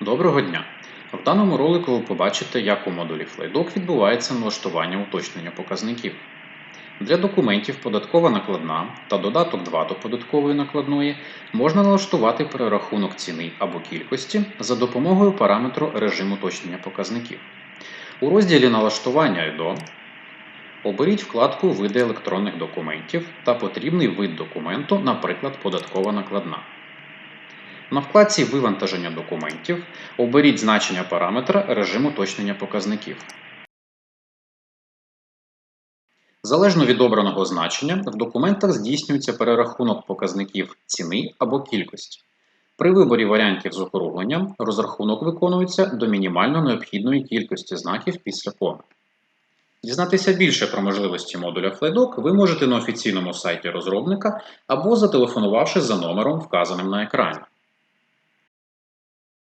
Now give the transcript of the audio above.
Доброго дня! В даному ролику ви побачите, як у модулі FlyDoc відбувається налаштування уточнення показників. Для документів податкова накладна та додаток 2 до податкової накладної можна налаштувати перерахунок ціни або кількості за допомогою параметру режим уточнення показників. У розділі Налаштування ЕДО оберіть вкладку Види електронних документів та потрібний вид документу, наприклад, податкова накладна. На вкладці Вивантаження документів оберіть значення параметра режим уточнення показників. Залежно від обраного значення, в документах здійснюється перерахунок показників ціни або кількості. При виборі варіантів з округленням розрахунок виконується до мінімально необхідної кількості знаків після коми. Дізнатися більше про можливості модуля FlyDoc ви можете на офіційному сайті розробника або зателефонувавши за номером, вказаним на екрані.